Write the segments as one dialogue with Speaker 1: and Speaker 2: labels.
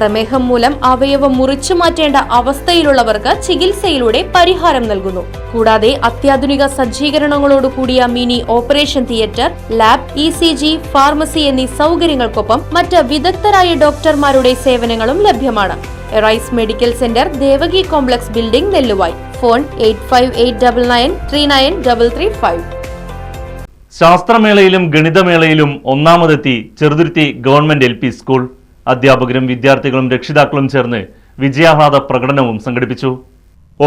Speaker 1: പ്രമേഹം മൂലം അവയവം മുറിച്ചു മാറ്റേണ്ട അവസ്ഥയിലുള്ളവർക്ക് ചികിത്സയിലൂടെ പരിഹാരം നൽകുന്നു. കൂടാതെ അത്യാധുനിക സജ്ജീകരണങ്ങളോടുകൂടിയ mini operation theatre lab E C G pharmacy എന്നീ സൗകര്യങ്ങൾക്കൊപ്പം മറ്റ് വിദഗ്ധരായ ഡോക്ടർമാരുടെ സേവനങ്ങളും ലഭ്യമാണ്. Rise medical centre Devaki complex building Nelluvayi. Phone eight
Speaker 2: ശാസ്ത്രമേളയിലും ഗണിതമേളയിലും ഒന്നാമതെത്തി ചെറുതുരുത്തി ഗവൺമെന്റ് എൽ സ്കൂൾ. അധ്യാപകരും വിദ്യാർത്ഥികളും രക്ഷിതാക്കളും ചേർന്ന് വിജയാഹ്ലാദ പ്രകടനവും സംഘടിപ്പിച്ചു.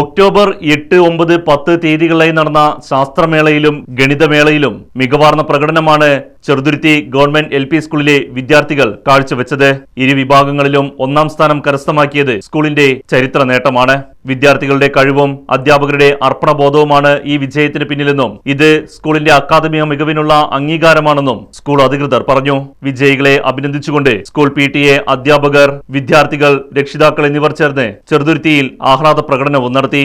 Speaker 2: ഒക്ടോബർ എട്ട് ഒമ്പത് പത്ത് തീയതികളിലായി നടന്ന ശാസ്ത്രമേളയിലും ഗണിതമേളയിലും മികവാർന്ന പ്രകടനമാണ് ചെറുതുരുത്തി ഗവൺമെന്റ് എൽ പി സ്കൂളിലെ വിദ്യാർത്ഥികൾ കാഴ്ചവെച്ചത്. ഇരു വിഭാഗങ്ങളിലും ഒന്നാം സ്ഥാനം കരസ്ഥമാക്കിയത് സ്കൂളിന്റെ ചരിത്ര നേട്ടമാണ് വിദ്യാർത്ഥികളുടെ കഴിവും അധ്യാപകരുടെ അർപ്പണബോധവുമാണ് ഈ വിജയത്തിന് പിന്നിലെന്നും ഇത് സ്കൂളിന്റെ അക്കാദമിക മികവിനുള്ള അംഗീകാരമാണെന്നും സ്കൂൾ അധികൃതർ പറഞ്ഞു. വിജയികളെ അഭിനന്ദിച്ചുകൊണ്ട് സ്കൂൾ പി അധ്യാപകർ വിദ്യാർത്ഥികൾ രക്ഷിതാക്കൾ എന്നിവർ ചേർന്ന് ചെറുതുരുത്തിയിൽ ആഹ്ലാദ പ്രകടനവും നടത്തി.